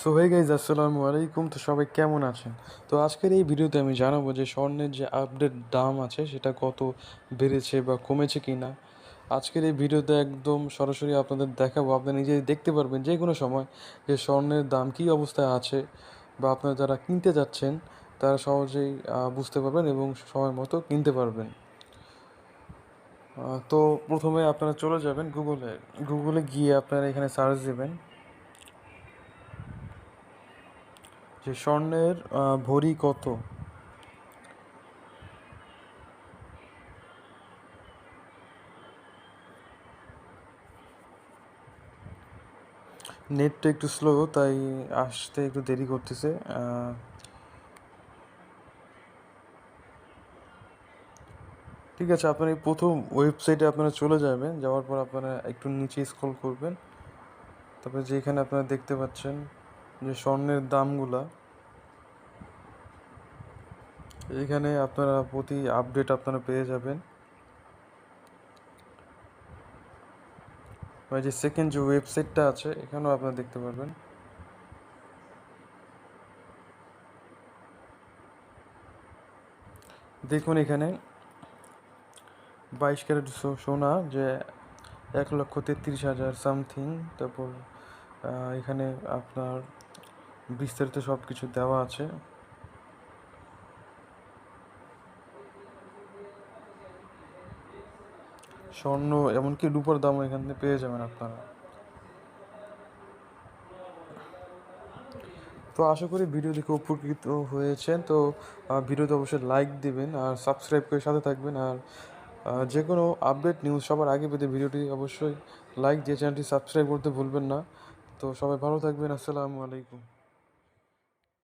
So hey guys আসসালামু আলাইকুম। তো সবাই কেমন আছেন? তো আজকের এই ভিডিওতে আমি জানাব যে স্বর্ণের যে আপডেট দাম আছে, সেটা কত বেড়েছে বা কমেছে কি না আজকের এই ভিডিওতে একদম সরাসরি আপনাদের দেখাবো। আপনারা নিজেই দেখতে পারবেন যে কোনো সময় যে স্বর্ণের দাম কী অবস্থায় আছে বা আপনারা যারা কিনতে যাচ্ছেন, তারা সহজেই বুঝতে পারবেন এবং সময় মতো কিনতে পারবেন। তো প্রথমে আপনারা চলে যাবেন গুগলে গুগলে গিয়ে আপনারা এখানে সার্চ দেবেন। যে স্বর্ণের ভরি কত? নেটটা একটু স্লো তাই আসতে একটু দেরি করতেছে। ঠিক আছে, আপনার এই প্রথম ওয়েবসাইটে আপনারা চলে যাবেন, যাওয়ার পর আপনারা একটু নিচে স্ক্রল করবেন। তারপরে যেখানে আপনারা দেখতে পাচ্ছেন যে স্বর্ণের দামগুলা এখানে আপনারা প্রতি আপডেট আপনারা পেয়ে যাবেন। যে সেকেন্ড যে ওয়েবসাইটটা আছে, এখানেও আপনারা দেখতে পারবেন। দেখুন এখানে বাইশ ক্যারেট সোনা যে এক লক্ষ তেত্রিশ হাজার সামথিং তারপর এখানে আপনার বিস্তারিত সব কিছু দেওয়া আছে। স্বর্ণ, এমনকি রূপার দামও এখানে পেয়ে যাবেন আপনারা। তো আশা করি ভিডিও দেখে উপকৃত হয়েছেন। তো ভিডিওতে অবশ্যই লাইক দিবেন আর সাবস্ক্রাইব করে সাথে থাকবেন। আর যে কোনো আপডেট নিউজ সবার আগে পেতে ভিডিওটি অবশ্যই লাইক দিয়ে চ্যানেলটি সাবস্ক্রাইব করতে ভুলবেন না। তো সবাই ভালো থাকবেন। আসসালামু আলাইকুম।